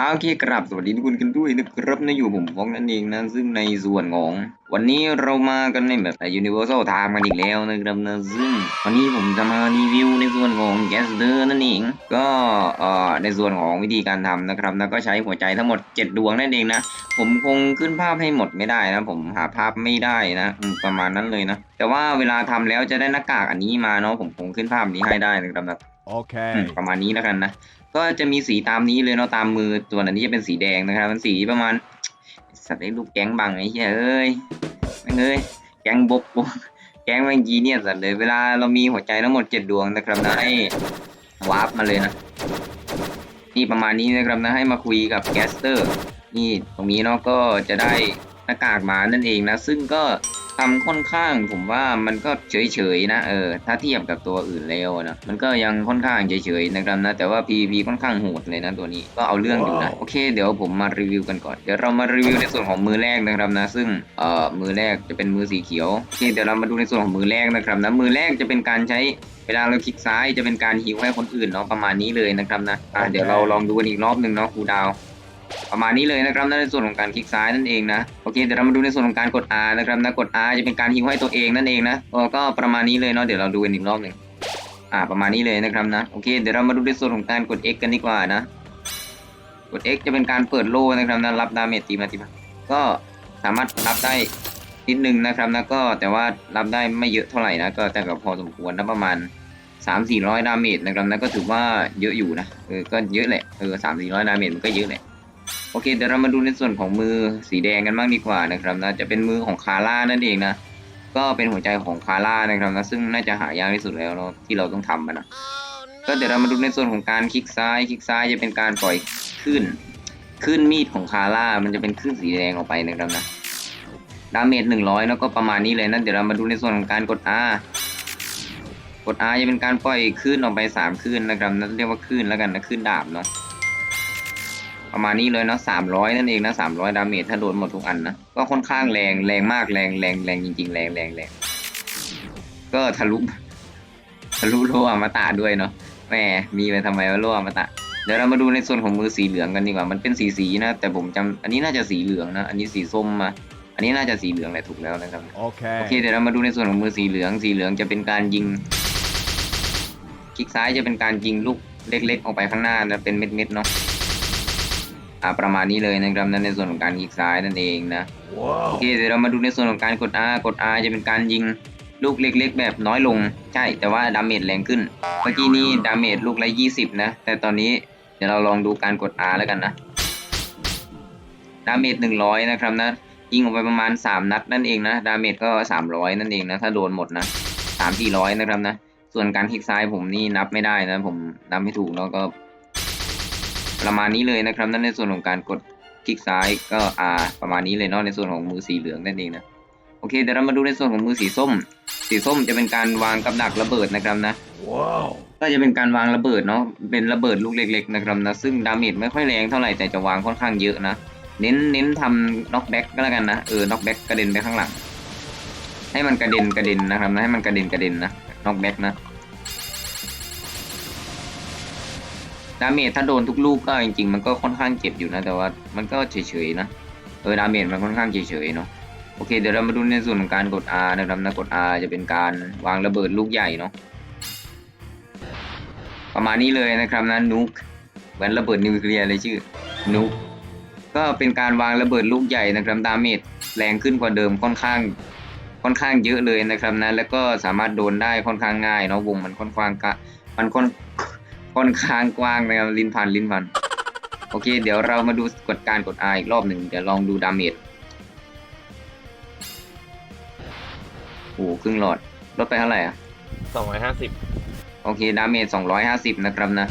อาโอเคครับสวัสดีทุกคนกันด้วยนะครับนะอยู่ผมฟองนั่นเองนะซึ่งในส่วนของวันนี้เรามากันในแบบ Universal Time กันอีกแล้วนะครับนะซึ่งวันนี้ผมจะมารีวิวในส่วนของ g a s d e r นั่นเองก็เอ่อในส่วนของวิธีการทำนะครับนะก็ใช้หัวใจทั้งหมด 7 ดวงนั่นเองนะผมคงขึ้นภาพให้หมดไม่ได้นะ ผมหาภาพไม่ได้นะประมาณนั้นเลยนะแต่ว่าเวลาทำแล้วจะได้หน้ากากอันนี้มาเนาะผมคงขึ้นภาพนี้ให้ได้นะครับนะ อืม Okay. ประมาณนี้แล้วกันนะ ก็จะมีสีตามนี้เลยเนาะตามมือตัวอันนี้จะเป็นสีแดงนะครับ มันสีประมาณ สัตว์ไอ้ลูกแก๊งบังไอ้เหี้ยเอ้ยแม่งเอ้ยแก๊งบกบกแก๊งแม่งยีเนี่ยสัตว์เลยเวลาเรามีหัวใจทั้งหมดเจ็ดดวงนะครับนะให้วาร์ปมาเลยนะนี่ประมาณนี้นะครับนะให้มาคุยกับแกสเตอร์ นี่ตรงนี้เนาะก็จะได้หน้ากากมานั่นเองนะ ซึ่งก็ ทำค่อนข้างผมว่ามันก็เฉยๆนะเออถ้าเทียบกับตัวอื่นแล้วนะมันก็ยังค่อนข้างเฉยๆนะครับนะแต่ว่า PVP ค่อนข้างโหดเลยนะตัวนี้ก็เอาเรื่องอยู่นะว้าวโอเคเดี๋ยวผมมารีวิวกันก่อนเดี๋ยวเรามารีวิวในส่วนของมือแรกนะครับนะ ซึ่งเอ่อมือแรกจะเป็นมือสีเขียวโอเคเดี๋ยวเรามาดูในส่วนของมือแรกนะครับนะมือแรกจะเป็นการใช้เวลาเราคลิกซ้ายจะเป็นการฮิวให้คนอื่นเนาะประมาณนี้เลยนะครับนะอะเดี๋ยวเราลองดูกันอีกรอบหนึ่งเนาะครูดาว ประมาณนี้เลยนะครับนั่นในส่วนของการคลิกซ้ายนั่นเองนะโอเคเดี๋ยวเรามาดูในส่วนของการกด R นะครับนะกด R จะเป็นการฮิวให้ตัวเองนั่นเองนะเออก็ประมาณนี้เลยเนาะเดี๋ยวเราดูกันอีกรอบหนึ่งอ่าประมาณนี้เลยนะครับนะโอเคเดี๋ยวเรามาดูในส่วนของการกด X กันดีกว่านะกด X จะเป็นการเปิดโล่นะครับนะรับดาเมจตีมาตีมาก็สามารถรับได้นิดนึงนะครับนะก็แต่ว่ารับได้ไม่เยอะเท่าไหร่นะก็แต่ก็พอสมควรนะประมาณสามสี่ร้อยดาเมจนะครับนะก็ถือว่าเยอะอยู่นะเออก็เยอะแหละเออสามสี่ร้อยดาเมจมันก็เยอะแหละ โอเคเดี๋ยวเรามาดูในส่วนของมือสีแดงกันบ้างดีกว่านะครับนะจะเป็นมือของคาร่านั่นเองนะก็เป็นหัวใจของคาร่านะครับนะซึ่งน่าจะหายากที่สุดแล้วเนาะที่เราต้องทำมันนะก็เดี๋ยวเรามาดูในส่วนของการคลิกซ้ายคลิกซ้ายจะเป็นการปล่อยขึ้นขึ้นมีดของคาร่ามันจะเป็นขึ้นสีแดงออกไปนะครับนะดาเมจหนึ่งร้อยแล้วก็ประมาณนี้เลยนะเดี๋ยวเรามาดูในส่วนของการกด R กด R จะเป็นการปล่อยขึ้นออกไปสามขึ้นนะครับนั่นเรียกว่าขึ้นแล้วกันนะขึ้นดาบเนาะ ประมาณนี้เลยเนาะสามร้อยนั่นเองนะสามร้อยดาเมจถ้าโดนหมดทุกอันนะ ก็ค่อนข้างแรงแรงมากแรงแรงแรงจริงๆ แรงแรงแรงก็ทะลุทะลุโลอมตะด้วยเนาะแหมมีไปทำไมว่าโลอมตะเดี๋ยวเรามาดูในส่วนของมือสีเหลืองกันดีกว่า มันเป็นสีสีๆนะ แต่ผมจำอันนี้น่าจะสีเหลืองนะ อันนี้สีส้มมา อันนี้น่าจะสีเหลืองแหละถูกแล้วนะครับ โอเค Okay. เดี๋ยวเรามาดูในส่วนของมือสีเหลือง สีเหลืองจะเป็นการยิง คลิกซ้ายจะเป็นการยิงลูกเล็กๆ ออกไปข้างหน้านะ เป็นเม็ดๆเนาะ อ่าประมาณนี้เลยนะครับนั่นในส่วนของการคลิกซ้ายนั่นเองนะโอ Whoa. เคเดี๋ยวเรามาดูในส่วนของการกด R กด R จะเป็นการยิงลูกเล็ก ๆ แบบน้อยลง ใช่แต่ว่าดาเมจแรงขึ้น เมื่อกี้นี้ดาเมจลูกละ20 นะ แต่ตอนนี้เดี๋ยวเราลองดูการกด R แล้วกันนะดาเมจ100 นะครับนะยิงออกไปประมาณ 3 นัดนั่นเองนะดาเมจก็ 300 นั่นเองนะถ้าโดนหมดนะ3 400 นะครับนะส่วนการคลิกซ้ายผมนี่นับไม่ได้นะผมนับไม่ถูกแล้วก็ ประมาณนี้เลยนะครับ นั่นในส่วนของการกดคลิกซ้ายก็ R ประมาณนี้เลยเนาะในส่วนของมือสีเหลืองนั่นเองนะโอเคเดี๋ยวเรามาดูในส่วนของมือสีส้ม สีส้มจะเป็นการวางกับดักระเบิดนะครับนะ Whoa. ก็จะเป็นการวางระเบิดเนาะเป็นระเบิดลูกเล็กๆนะครับนะซึ่งดาเมจไม่ค่อยแรงเท่าไหร่แต่จะวางค่อนข้างเยอะนะเน้นเน้นทำน็อกแบ็กก็แล้วกันนะเออน็อกแบ็กกระเด็นไปข้างหลัง ให้มันกระเด็นกระเด็นนะครับนะให้มันกระเด็นกระเด็นนะน็อกแบ็กนะ ดาเมจถ้าโดนทุกลูกก็จริงๆ มันก็ค่อนข้างเจ็บอยู่นะ แต่ว่ามันก็เฉยๆนะเออดาเมจมันค่อนข้างเฉยๆเนาะโอเคเดี๋ยวเรามาดูในส่วนของการกด R นะครับนะกด R จะเป็นการวางระเบิดลูกใหญ่เนาะประมาณนี้เลยนะครับนะนุกเหมือนระเบิดนิวเคลียร์เลยชื่อนุกก็เป็นการวางระเบิดลูกใหญ่นะครับดาเมจแรงขึ้นกว่าเดิมค่อนข้างค่อนข้างเยอะเลยนะครับนะแล้วก็สามารถโดนได้ค่อนข้างง่ายเนาะวงมันค่อนข้างกะมันค่อน ค่อนข้างกว้างนะครับลิ้นพันลิ้นพันโอเค เดี๋ยวเรามาดูกดการกด R อีกรอบหนึ่งเดี๋ยวลองดูดาเมจโอ้โหครึ่งหลอดลดไปเท่าไหร่อะสองร้อยห้าสิบโอเคดาเมจ250นะครับนะ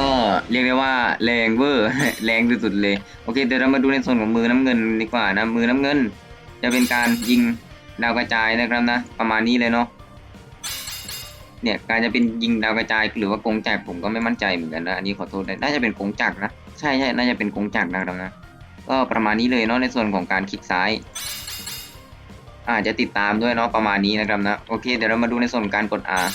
ก็เรียกได้ว่าแรงเวอร์แรงสุดๆเลยโอเคเดี๋ยวเรามาดูในส่วนของมือน้ำเงินดีกว่านะมือน้ำเงิน จะเป็นการยิงดาวกระจายนะครับนะ ประมาณนี้เลยเนาะ เนี่ยการจะเป็นยิงดาวกระจายหรือว่ากงจักรผมก็ไม่มั่นใจเหมือนกันนะอันนี้ขอโทษด้น่าจะเป็นกงจักรนะใช่ใช่น่าจะเป็นกงจักรนะครับนะก็ประมาณนี้เลยเนาะในส่วนของการคลิกซ้ายอาจจะติดตามด้วยเนาะประมาณนี้นะครับนะโอเคเดี๋ยวเรามาดูในส่วนของการกด R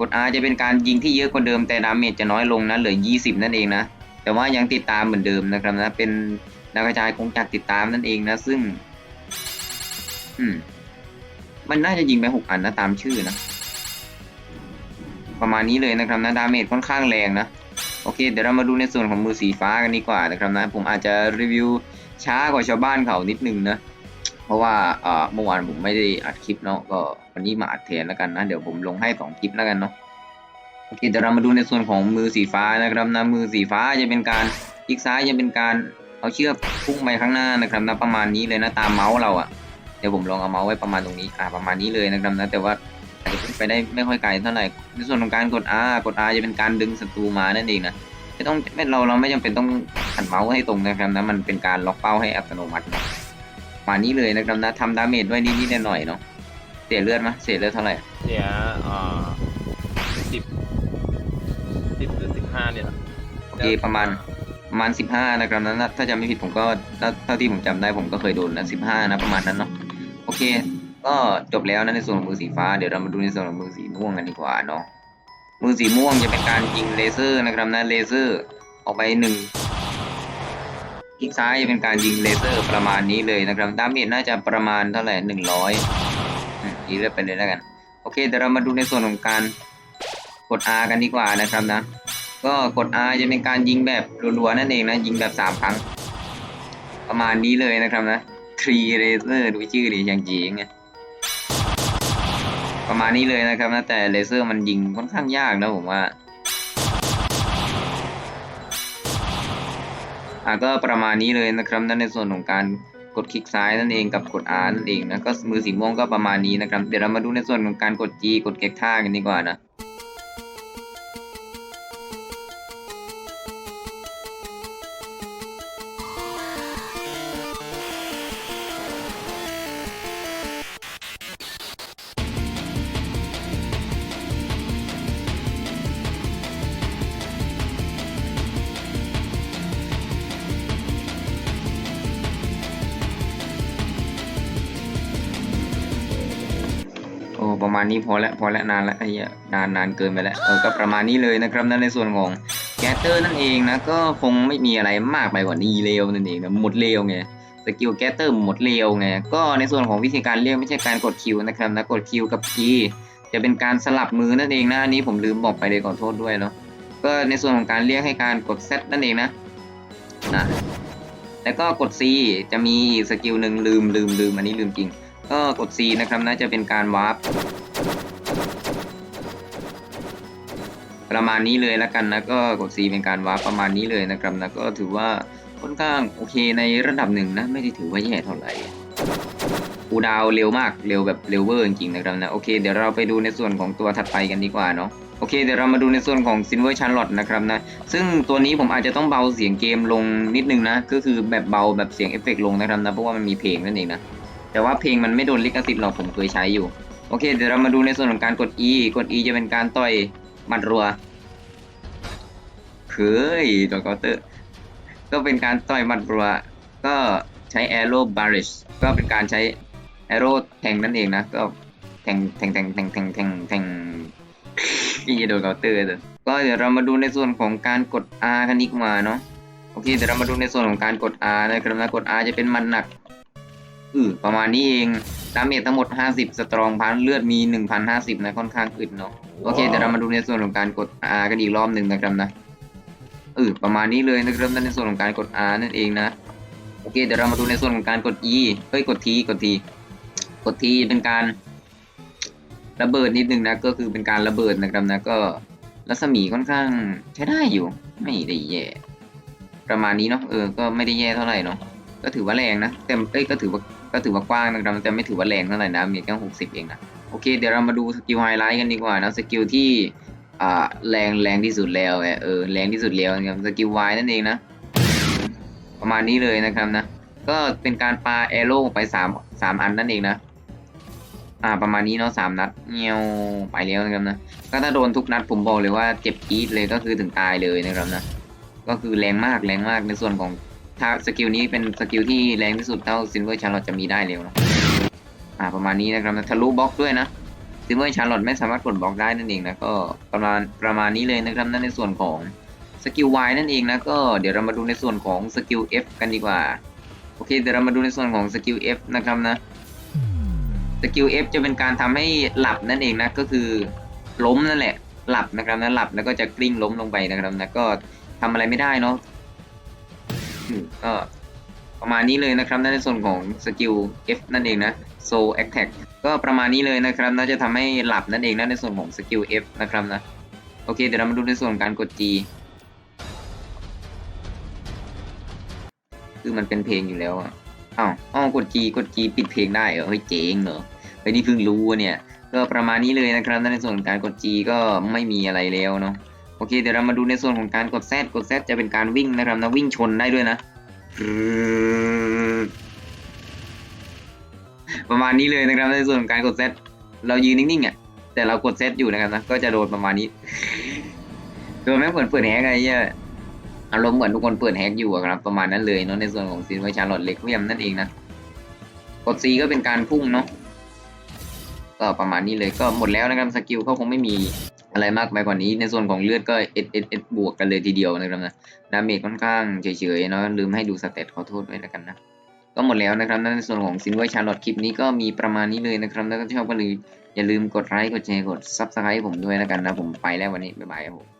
กด R จะเป็นการยิงที่เยอะกว่าเดิมแต่ดาเมจจะน้อยลงนะเหลือ 20 นั่นเองนะแต่ว่ายังติดตามเหมือนเดิมนะครับนะเป็นดาวกระจายกงจักรติดตามนั่นเองนะซึ่ง อืมมันน่าจะยิงไปหกอันนะตามชื่อนะ ประมาณนี้เลยนะครับนะดาเมจค่อนข้างแรงนะโอเค เดี๋ยวเรามาดูในส่วนของมือสีฟ้ากันดีกว่านะครับนะผมอาจจะรีวิวช้ากว่าชาวบ้านเขานิดนึงนะเพราะว่าเมื่อวานผมไม่ได้อัดคลิปเนาะก็วันนี้มาอัดแทนแล้วกันนะเดี๋ยวผมลงให้สองคลิปแล้วกันเนาะโอเคเดี๋ยวเรามาดูในส่วนของมือสีฟ้านะครับนะมือสีฟ้าจะเป็นการคลิกซ้ายจะเป็นการเอาเชือกพุ่งไปข้างหน้านะครับนะประมาณนี้เลยนะตามเมาส์เราอะเดี๋ยวผมลองเอาเมาส์ไว้ประมาณตรงนี้อ่าประมาณนี้เลยนะครับนะแต่ว่า ไปได้ไม่ค่อยไกลเท่าไหร่ในส่วนของการกด R กด R จะเป็นการดึงศัตรูมานั่นเองนะไม่ต้องไม่เราเราไม่จำเป็นต้องหันเมาส์ให้ตรงนะครับนะมันเป็นการล็อกเป้าให้อัตโนมัตินะประมาณนี้เลยนะครับนะทำดาเมจด้วยนิดๆหน่อยๆเนาะเสียเลือดไหมเสียเลือดเท่าไหร่เสียเอ่อสิบสิบหรือสิบห้าเนี่ยแหละโอเคประมาณประมาณ15นะครับนั้นถ้าจำไม่ผิดผมก็ถ้าเท่าที่ผมจำได้ผมก็เคยโดนนะ15นะประมาณนั้นเนาะโอเค ก็จบแล้วนะในส่วนของมือสีฟ้าเดี๋ยวเรามาดูในส่วนของมือสีม่วงกันดีกว่าเนาะมือสีม่วงจะเป็นการยิงเลเซอร์นะครับนะเลเซอร์ออกไปหนึ่งคลิกซ้ายจะเป็นการยิงเลเซอร์ประมาณนี้เลยนะครับดาเมจน่าจะประมาณเท่าไหร่หนึ่งร้อยดีเลือกไปเลยแล้วกันโอเคเดี๋ยวเรามาดูในส่วนของการกด R กันดีกว่านะครับนะ ก็กด R จะเป็นการยิงแบบรัวๆนั่นเองนะยิงแบบสามครั้ง ประมาณนี้เลยนะครับนะทรีเรเซอร์ดูชื่อดิอย่างจีงไง ประมาณนี้เลยนะครับนะแต่เลเซอร์มันยิงค่อนข้างยากนะผมว่าอะก็ประมาณนี้เลยนะครับนั่นในส่วนของการกดคลิกซ้ายนั่นเองกับกด R นั่นเองนะก็มือสีม่วงก็ประมาณนี้นะครับเดี๋ยวเรามาดูในส่วนของการกด G กดเก็กท่ากันดีกว่านะ ประมาณนี้พอแล้วพอแล้วนานแล้วไอ้เหี้ยนานนานเกินไปแล้วเออก็ประมาณนี้เลยนะครับนั่นในส่วนของแกตเตอร์นั่นเองนะก็คงไม่มีอะไรมากไปกว่านี้เร็วนั่นเองนะหมดเร็วไงสกิลแกตเตอร์หมดเร็วไงก็ในส่วนของวิธีการเรียกไม่ใช่การกดคิวนะครับนะกดคิวกับคีจะเป็นการสลับมือนั่นเองนะอันนี้ผมลืมบอกไปเลยขอโทษด้วยเนาะก็ในส่วนของการเรียกให้การกดเซตนั่นเองนะนะแล้วก็กด C จะมีสกิลหนึ่งลืมลืมลืมอันนี้ลืมจริง ก็กด C นะครับน่าจะเป็นการวาร์ปประมาณนี้เลยแล้วกันนะก็กด C เป็นการวาร์ปประมาณนี้เลยนะครับนะก็ถือว่าค่อนข้างโอเคในระดับหนึ่งนะไม่ได้ถือว่าแย่เท่าไหร่อูดาวเร็วมากเร็วแบบเร็วเวอร์จริงๆนะครับนะโอเคเดี๋ยวเราไปดูในส่วนของตัวถัดไปกันดีกว่าเนาะโอเคเดี๋ยวเรามาดูในส่วนของ Silver Charlotte นะครับนะซึ่งตัวนี้ผมอาจจะต้องเบาเสียงเกมลงนิดนึงนะก็คือแบบเบาแบบเสียงเอฟเฟกต์ลงนะครับนะเพราะว่ามันมีเพลงนั่นเองนะ แต่ว่าเพลงมันไม่โดนลิขสิทธิ์หรอกผมเคยใช้อยู่ โอเค เดี๋ยวเรามาดูในส่วนของการกด E กด E จะเป็นการต่อยหมัดรัวเฮ้ยดอกเตอร์ ก็เป็นการต่อยหมัดรัว ก็ใช้ arrow barrage ก็เป็นการใช้ arrow แทงนั่นเองนะ ก็แทงแทงแทงแทงแทงแทงแทงอีโดนเคาน์เตอร์เลยก็เดี๋ยวเรามาดูในส่วนของการกด R กันดีกว่าเนาะโอเคเดี๋ยวเรามาดูในส่วนของการกด R นะครับนะกด R จะเป็นมันหนัก อือประมาณนี้เองดาเมจทั้งหมด 50 สตรองพันเลือดมี 1,050 นะค่อนข้างอึดเนาะโอเคเดี๋ยวเรามาดูในส่วนของการกด R กันอีกรอบหนึ่งนะครับนะอือประมาณนี้เลยนะครับนั่นในส่วนของการกด R นั่นเองนะโอเคเดี๋ยวเรามาดูในส่วนของการกด E เฮ้ยกด T กด T กด T เป็นการระเบิดนิดนึงนะก็คือเป็นการระเบิดนะครับนะก็รัศมีค่อนข้างใช้ได้อยู่ ไม่ได้แย่ ประมาณนี้เนาะเออก็ไม่ได้แย่เท่าไหร่เนาะก็ถือว่าแรงนะแต่เอ้ยก็ถือว่า ก็ถือว่ากว้างนะครับแต่ไม่ถือว่าแรงเท่าไหร่นะมีแค่หกสิบเองนะโอเค เดี๋ยวเรามาดูสกิลไฮไลท์กันดีกว่านะสกิลที่อ่าแรงแรงที่สุดแล้วเออแรงที่สุดแล้วนะครับสกิลไวนั่นเองนะ ประมาณนี้เลยนะครับนะ ก็เป็นการปาแอโร่ไปสามสามอันนั่นเองนะอ่าประมาณนี้เนาะสามนัดเงี้ยวไปแล้วนะครับนะก็ถ้าโดนทุกนัดผมบอกเลยว่าเจ็บจี๊ดเลยก็คือถึงตายเลยนะครับนะก็คือแรงมากแรงมากในส่วนของ ถ้าสกิลนี้เป็นสกิลที่แรงที่สุดเท่าซินเวอร์ชาร์ลอตจะมีได้เร็วนะอ่าประมาณนี้นะครับทะลุบล็อกด้วยนะซินเวอร์ชาร์ลอตไม่สามารถกดบล็อกได้นั่นเองนะก็ประมาณประมาณนี้เลยนะครับนั่นในส่วนของสกิล Y นั่นเองนะก็เดี๋ยวเรามาดูในส่วนของสกิล F กันดีกว่าโอเคเดี๋ยวเรามาดูในส่วนของสกิล F นะครับนะสกิล F จะเป็นการทำให้หลับนั่นเองนะก็คือล้มนั่นแหละหลับนะครับนะหลับแล้วก็จะกลิ้งล้มลงไปนะครับนะก็ทำอะไรไม่ได้เนาะ ก็ประมาณนี้เลยนะครับในส่วนของสกิล F นั่นเองนะ Soul Attack ก็ประมาณนี้เลยนะครับน่าจะทำให้หลับนั่นเองนะในส่วนของสกิล F นะครับนะโอเคเดี๋ยวเรามาดูในส่วนการกด G คือมันเป็นเพลงอยู่แล้วอะอ้าวอ้าวกด G กด G ปิดเพลงได้เหรอเฮ้ยเจ๋งเหรอเฮ้ยนี่เพิ่งรู้เนี่ย ก็ประมาณนี้เลยนะครับในส่วนการกด G ก็ไม่มีอะไรแล้วเนาะ โอเค เดี๋ยวเรามาดูในส่วนของการกด Z กด Z จะเป็นการวิ่งนะครับนะวิ่งชนได้ด้วยนะ ประมาณนี้เลยนะครับในส่วนของการกด Z เรายืนนิ่งๆอะแต่เรากด Z อยู่นะครับนะก็จะโดนประมาณนี้โดนแม่งเปิดเปิดแฮกอะไรเงี้ยอารมณ์เหมือนทุกคนเปิดแฮกอยู่อะครับ ประมาณนั้นเลยเนาะในส่วนของซีนไวชาร์ลอตเล็กเวียมนั่นเองนะกด C ก็เป็นการพุ่งเนาะ ก็ประมาณนี้เลยก็หมดแล้วนะครับสกิลเขาคงไม่มีอะไรมากไปกว่านี้ ในส่วนของเลือดก็ S S S บวกกันเลยทีเดียวนะครับนะดาเมจค่อนข้างเฉยๆเนาะลืมให้ดูสเตตขอโทษด้วยแล้วกันนะก็หมดแล้วนะครับในส่วนของซินเวอร์ชาร์ลอตคลิปนี้ก็มีประมาณนี้เลยนะครับแล้วก็ชอบก็เลยอย่าลืมกดไลค์กดแชร์กดซับสไครต์ผมด้วยแล้วกันนะผมไปแล้ววันนี้บ๊ายบายครับผม